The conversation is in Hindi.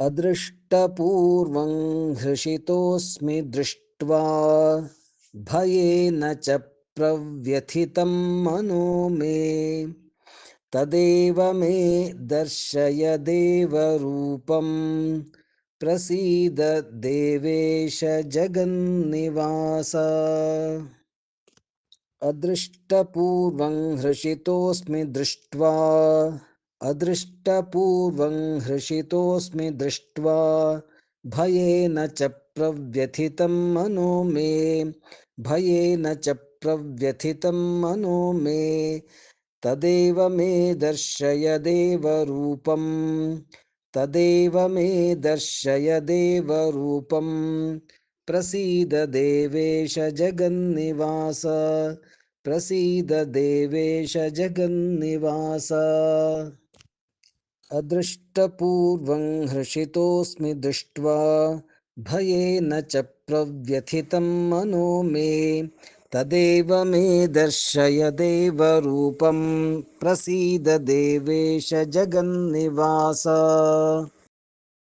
अदृष्टपूर्वं हृषितोऽस्मि दृष्ट्वा भयेन च प्रव्यथितं मनो मे। तदेव मे दर्शय देवरूपं प्रसीद देवेश जगन्निवास। अदृष्टपूर्वं हृषितोऽस्मि दृष्ट्वा अदृष्टपूर्वं हृषितोऽस्मि दृष्ट्वा, भयेन च प्रव्यथितं मनो मे, भयेन च प्रव्यथितं मनो मे, तदेव मे दर्शय देवरूपं, तदेव मे दर्शय देवरूपं, प्रसीद देवेश जगन्निवास, प्रसीद देवेश जगन्निवास। अदृष्टपूर्वं हर्षितोऽस्मि दृष्ट्वा भयेन च प्रव्यथितं मनो मे, तदेव मे दर्शय देवरूपं, प्रसीद देवेश जगन्निवास।